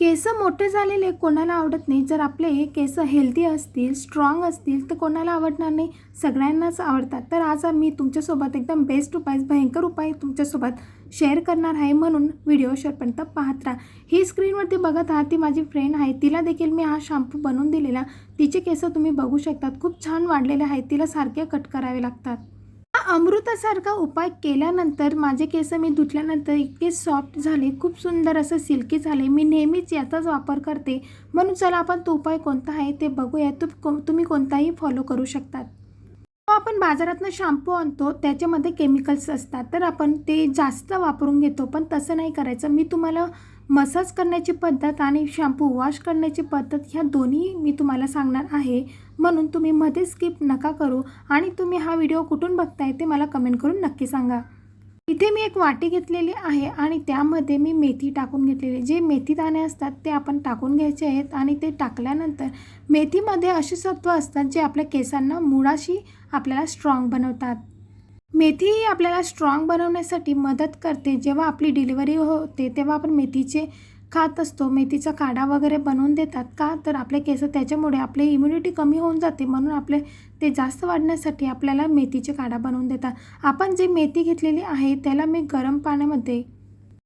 केस मोठे झालेले कोणाला आवडत नाही. जर आपले केस हेल्दी असतील स्ट्रॉंग असतील तर कोणाला आवडणार नाही? सगळ्यांनाच आवडतात. तर आज मी तुमच्यासोबत एकदम बेस्ट उपाय भयंकर उपाय तुमच्यासोबत शेअर करणार आहे म्हणून व्हिडिओ शेअरपर्यंत पाहत राहा. ही स्क्रीनवरती बघत आहात ती माझी फ्रेंड आहे. तिला देखील मी हा शॅम्पू बनवून दिलेला. तिचे केस तुम्ही बघू शकतात. खूप छान वाढलेले आहेत तिला सारखे कट करावे लागतात. अमृतासारखा उपाय केल्यानंतर माझे केस मी धुतल्यानंतर इतके सॉफ्ट झाले खूप सुंदर असं सिल्की झाले. मी नेहमीच याचाच वापर करते. म्हणून चला आपण तो उपाय कोणता आहे ते बघूया. तू को तुम्ही कोणताही फॉलो करू शकतात. आपण बाजारातनं शॅम्पू आणतो त्याच्यामध्ये केमिकल्स असतात. तर आपण ते जास्त वापरून घेतो पण तसं नाही करायचं. मी तुम्हाला मसाज करण्याची पद्धत आणि शॅम्पू वॉश करण्याची पद्धत ह्या दोन्ही मी तुम्हाला सांगणार आहे. म्हणून तुम्ही मध्ये स्किप नका करू आणि तुम्ही हा व्हिडिओ कुठून बघताय ते मला कमेंट करून नक्की सांगा. इथे मी एक वाटी घेतलेली आहे आणि त्यामध्ये मी मेथी टाकून घेतलेली जे मेथी दाणे असतात ते आपण टाकून घ्यायचे आहेत आणि ते टाकल्यानंतर मेथीमध्ये असे सत्व असतात जे आपल्या केसांना मुळाशी आपल्याला स्ट्रॉंग बनवतात. मेथी ही आपल्याला स्ट्रॉंग बनवण्यासाठी मदत करते. जेव्हा आपली डिलिव्हरी होते तेव्हा आपण मेथीचे खात असतो. मेथीचा काढा वगैरे बनवून देतात का? तर आपले केस त्याच्यामुळे आपली इम्युनिटी कमी होऊन जाते. म्हणून आपले ते जास्त वाढण्यासाठी आपल्याला मेथीचे काढा बनवून देतात. आपण जे मेथी घेतलेली आहे त्याला मी गरम पाण्यामध्ये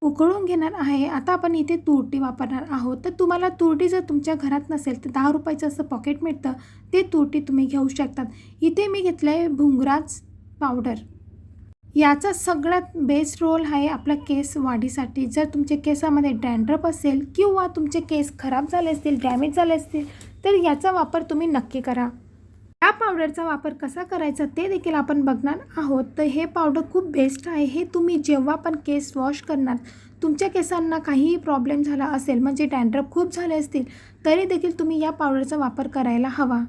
उकळून घेणार आहे. आता आपण इथे तुरटी वापरणार आहोत. तर तुम्हाला तुरटी जर तुमच्या घरात नसेल तर दहा रुपयाचं असं पॉकेट मिळतं. ते तुरटी तुम्ही घेऊ शकतात. इथे मी घेतलं आहे भुंगराज पावडर याचा सगळ्यात बेस्ट रोल आहे आपला केस वाढीसाठी. जर तुमच्या केसामध्ये डँड्रप असेल किंवा तुमचे केस खराब झाले असतील डॅमेज झाले असतील तर याचा वापर तुम्ही नक्की करा. या पावडरचा वापर कसा करायचा ते देखील आपण बघणार आहोत. तर हे पावडर खूप बेस्ट आहे. हे तुम्ही जेव्हा पण केस वॉश करणार तुमच्या केसांना काहीही प्रॉब्लेम झाला असेल म्हणजे डँड्रप खूप झाले असतील तरी देखील तुम्ही या पावडरचा वापर करायला हवा.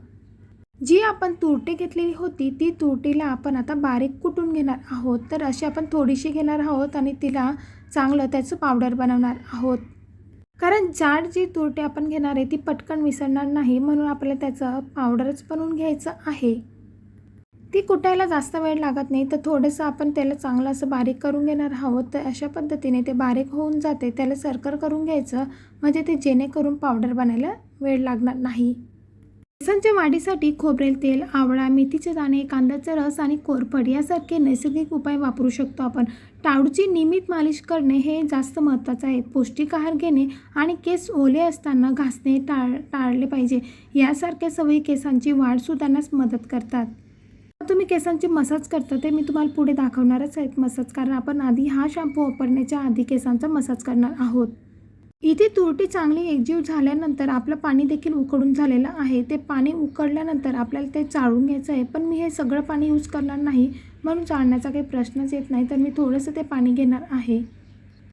जी आपण तुरटी घेतलेली होती ती तुरटीला आपण आता बारीक कुटून घेणार आहोत. तर अशी आपण थोडीशी घेणार आहोत आणि तिला चांगलं त्याचं पावडर बनवणार आहोत. कारण जाड जी तुरटी आपण घेणार आहे ती पटकन मिसळणार नाही म्हणून आपल्याला त्याचं पावडरच बनवून घ्यायचं आहे. ती कुटायला जास्त वेळ लागत नाही तर थोडंसं आपण त्याला चांगलं असं बारीक करून घेणार आहोत. तर अशा पद्धतीने ते बारीक होऊन जाते त्याला सरकर करून घ्यायचं म्हणजे ते जेणेकरून पावडर बनायला वेळ लागणार नाही. केसांच्या वाढीसाठी खोबरेल तेल आवळा मेथीचे दाणे कांद्याचा रस आणि कोरफड यासारखे नैसर्गिक उपाय वापरू शकतो आपण. टाळूची नियमित मालिश करणे हे जास्त महत्त्वाचं आहे. पौष्टिक आहार घेणे आणि केस ओले असताना घासणे टाळ टाळले पाहिजे. यासारख्या सवयी केसांची वाढ सुधारण्यास मदत करतात. तुम्ही केसांची मसाज करता ते मी तुम्हाला पुढे दाखवणारच आहेत मसाज कारण आपण आधी हा शॅम्पू वापरण्याच्या आधी केसांचा मसाज करणार आहोत. इथे तुरटी चांगली एकजीव झाल्यानंतर आपलं पाणी देखील उकळून झालेलं आहे. ते पाणी उकडल्यानंतर आपल्याला ते चाळून घ्यायचं आहे. पण मी हे सगळं पाणी यूज करणार नाही म्हणून चाळण्याचा काही प्रश्नच येत नाही. तर मी थोडंसं ते पाणी घेणार आहे.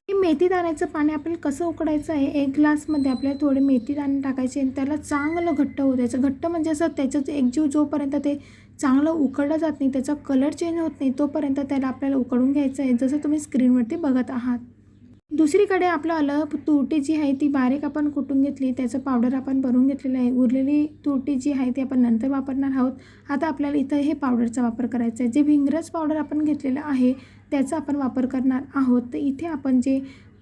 हे मेथी दाण्याचं पाणी आपल्याला कसं उकडायचं आहे? एक ग्लासमध्ये आपल्याला थोडे मेथी दाणे टाकायचे आणि त्याला चांगलं घट्ट होऊ द्यायचं. घट्ट म्हणजे असं त्याचं एकजीव जोपर्यंत ते चांगलं उकडलं जात नाही त्याचा कलर चेंज होत नाही तोपर्यंत त्याला आपल्याला उकळून घ्यायचं आहे. जसं तुम्ही स्क्रीनवरती बघत आहात. दुसरीकडे आपलं आलं तुरटी जी आहे ती बारीक आपण कुटून घेतली त्याचं पावडर आपण भरून घेतलेलं आहे. उरलेली तुरटी जी आहे ती आपण नंतर वापरणार आहोत. आता आपल्याला इथं हे पावडरचा वापर करायचा आहे. जे भिंगरज पावडर आपण घेतलेलं आहे त्याचा आपण वापर करणार आहोत. तर इथे आपण जे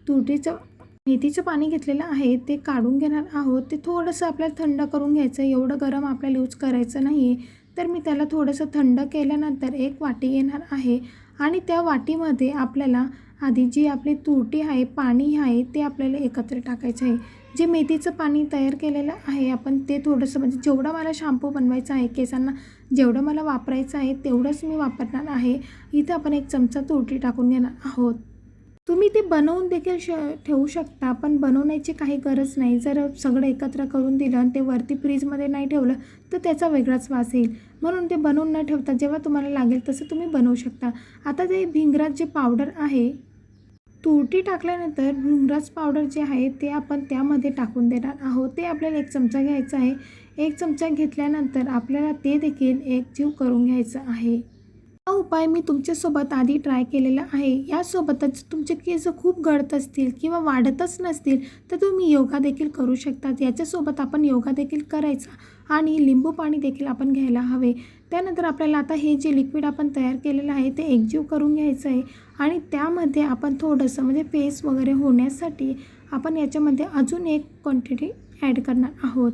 तुरटीचं मेथीचं पाणी घेतलेलं आहे ते काढून घेणार आहोत. ते थोडंसं आपल्याला थंड करून घ्यायचं एवढं गरम आपल्याला यूज करायचं नाही आहे तर मी त्याला थोडंसं थंड केल्यानंतर एक वाटी घेणार आहे. आणि त्या वाटीमध्ये आपल्याला आधी जी आपली तुरटी आहे पाणी आहे ते आपल्याला एकत्र टाकायचं आहे. जे मेथीचं पाणी तयार केलेलं आहे आपण ते थोडंसं म्हणजे जेवढं मला शॅम्पू बनवायचा आहे केसांना जेवढं मला वापरायचं आहे तेवढंच मी वापरणार आहे. इथं आपण एक चमचा तुरटी टाकून घेणार आहोत. तुम्ही ते बनवून देखील श ठेवू शकता पण बनवण्याची काही गरज नाही. जर सगळं एकत्र करून दिलं आणि ते वरती फ्रीजमध्ये नाही ठेवलं तर त्याचा वेगळाच वास येईल. म्हणून ते बनवून न ठेवता जेव्हा तुम्हाला लागेल तसं तुम्ही बनवू शकता. आता ते भिंगरात जे पावडर आहे तुरटी टाकल्यानंतर भुंगराज पावडर जे आहे ते आपण त्यामध्ये टाकून देणार आहोत. ते आपल्याला एक चमचा घ्यायचा आहे. एक चमचा घेतल्यानंतर आपल्याला ते देखील एकजीव करून घ्यायचं आहे. हा उपाय मी तुमच्यासोबत आधी ट्राय केलेला आहे. यासोबतच तुमचे केस खूप गळत असतील किंवा वाढतच नसतील तर तुम्ही योगा देखील करू शकतात. याच्यासोबत आपण योगा देखील करायचा. आणि लिंबू पाणी देखील आपण घ्यायला हवे. त्यानंतर आपल्याला आता हे जे लिक्विड आपण तयार केलेलं आहे ते एकजीव करून घ्यायचं आहे. आणि त्यामध्ये आपण थोडंसं म्हणजे फेस वगैरे होण्यासाठी आपण याच्यामध्ये अजून एक क्वांटिटी ॲड करणार आहोत.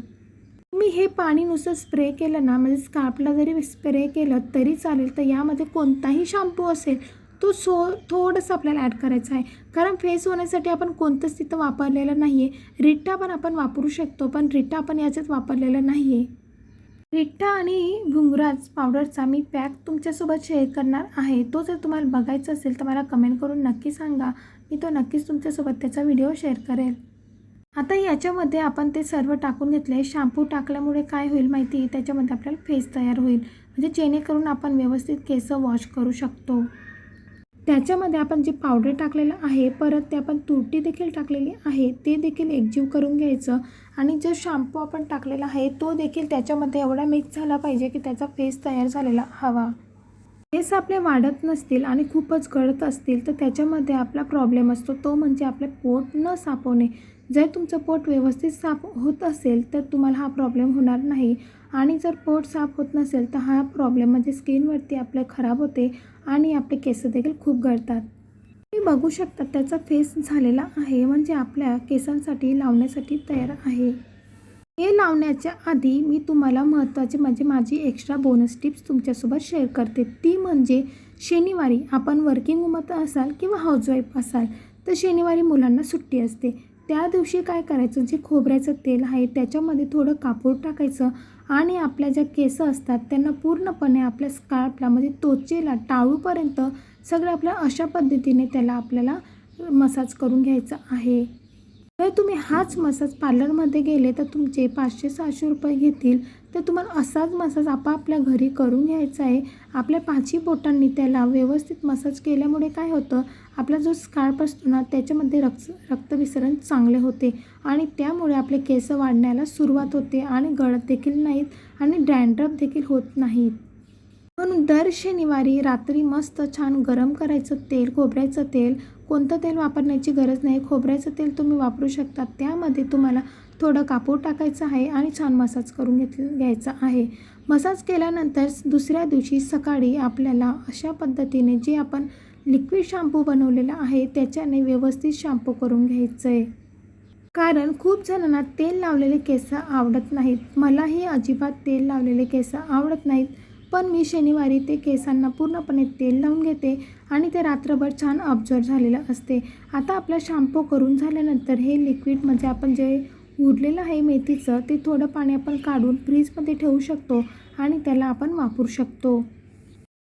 मी हे पाणी नुसतं स्प्रे केलं ना म्हणजे स्कार्पला जरी स्प्रे केलं तरी चालेल. तर यामध्ये कोणताही शॅम्पू असेल तो सो थोडंसं आपल्याला ॲड करायचा आहे. कारण फेस होण्यासाठी आपण कोणतंच तिथं वापरलेलं नाही आहे रिट्टा पण आपण वापरू शकतो पण रिट्टा आपण याच्यात वापरलेलं नाही आहे रिट्टा आणि भुंगराज पावडरचा मी पॅक तुमच्यासोबत शेअर करणार आहे. तो जर तुम्हाला बघायचा असेल तर मला कमेंट करून नक्की सांगा. मी तो नक्कीच तुमच्यासोबत त्याचा व्हिडिओ शेअर करेल. आता याच्यामध्ये आपण ते सर्व टाकून घेतले शॅम्पू टाकल्यामुळे काय होईल माहिती? आहे त्याच्यामध्ये आपल्याला फेस तयार होईल. म्हणजे जेणेकरून आपण व्यवस्थित केस वॉश करू शकतो. त्याच्यामध्ये आपण जे पावडर टाकलेलं आहे परत ते आपण तुरटी देखील टाकलेली आहे ते देखील एकजीव करून घ्यायचं. आणि जो शॅम्पू आपण टाकलेला आहे तो देखील त्याच्यामध्ये एवढा मिक्स झाला पाहिजे की त्याचा फेस तयार झालेला हवा. केस आपले वाढत नसतील आणि खूपच गळत असतील तर त्याच्यामध्ये आपला प्रॉब्लेम असतो. तो म्हणजे आपले पोट न सापवणे. जर तुमचं पोट व्यवस्थित साफ होत असेल तर तुम्हाला हा प्रॉब्लेम होणार नाही. आणि जर पोट साफ होत नसेल तर हा प्रॉब्लेम म्हणजे स्किनवरती आपलं खराब होते आणि आपले केस देखील खूप गळतात. तुम्ही बघू शकता त्याचा फेस झालेला आहे म्हणजे आपल्या केसांसाठी लावण्यासाठी तयार आहे. हे लावण्याच्या आधी मी तुम्हाला महत्त्वाचे म्हणजे माझी एक्स्ट्रा बोनस टिप्स तुमच्यासोबत शेअर करते. ती म्हणजे शनिवारी आपण वर्किंग वुमन असाल किंवा हाऊसवाईफ असाल तर शनिवारी मुलांना सुट्टी असते. त्या दिवशी काय करायचं? जे खोबऱ्याचं तेल आहे त्याच्यामध्ये थोडं कापूर टाकायचं आणि आपल्या ज्या केस असतात त्यांना पूर्णपणे आपल्या स्कार्पला म्हणजे त्वचेला टाळूपर्यंत सगळं आपल्या अशा पद्धतीने त्याला आपल्याला मसाज करून घ्यायचा आहे. जर तुम्ही हाच मसाज पार्लरमध्ये गेले तर तुमचे पाचशे सहाशे रुपये घेतील. तर तुम्हाला असाच मसाज आपापल्या घरी करून घ्यायचा आहे. आपल्या पाचही बोटांनी त्याला व्यवस्थित मसाज केल्यामुळे काय होतं? आपला जो स्कार्प असतो ना त्याच्यामध्ये रक्त रक्तविसरण चांगले होते आणि त्यामुळे आपले केस वाढण्याला सुरुवात होते आणि गळत देखील नाहीत आणि डॅन्ड्रफ देखील होत नाहीत. म्हणून दर शनिवारी रात्री मस्त छान गरम करायचं तेल खोबऱ्याचं तेल. कोणतं तेल वापरण्याची गरज नाही. खोबऱ्याचं तेल तुम्ही वापरू शकता. त्यामध्ये तुम्हाला थोडं कापूर टाकायचं आहे आणि छान मसाज करून घेत घ्यायचा आहे. मसाज केल्यानंतर दुसऱ्या दिवशी सकाळी आपल्याला अशा पद्धतीने जे आपण लिक्विड शॅम्पू बनवलेला आहे त्याच्याने व्यवस्थित शॅम्पू करून घ्यायचं आहे कारण खूप जणांना तेल लावलेले केस आवडत नाहीत. मलाही अजिबात तेल लावलेले केस आवडत नाहीत. पण मी शनिवारी ते केसांना पूर्णपणे तेल लावून घेते आणि ते रात्रभर छान ऑब्झर्व झालेलं असते. आता आपला शॅम्पू करून झाल्यानंतर हे लिक्विड म्हणजे आपण जे उरलेलं आहे मेथीचं ते थोडं पाणी आपण काढून फ्रीजमध्ये ठेवू शकतो आणि त्याला आपण वापरू शकतो.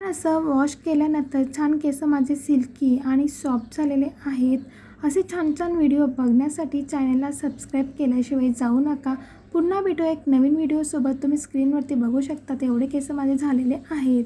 असं वॉश केल्यानंतर छान केस माझे सिल्की आणि सॉफ्ट झालेले आहेत. असे छान छान व्हिडिओ बघण्यासाठी चॅनलला सबस्क्राईब केल्याशिवाय जाऊ नका. पुन्हा भेटू एक नवीन व्हिडिओसोबत तुम्ही स्क्रीनवरती बघू शकता तेवढे केस माझे झालेले आहेत.